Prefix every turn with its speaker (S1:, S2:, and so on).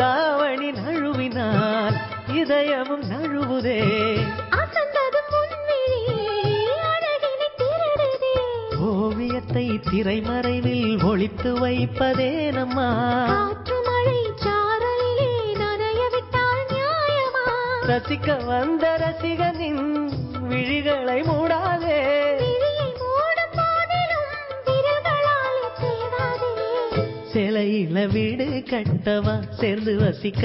S1: தாவணி நழுவினால் இதயமும் நழுவுதே. ஓவியத்தை திரைமறைவில் ஒளித்து வைப்பதே நம்மா. ரசிக்க வந்த ரசிகனின் விழிகளை சிலையில வீடு கட்டவா சேர்ந்து வசிக்க.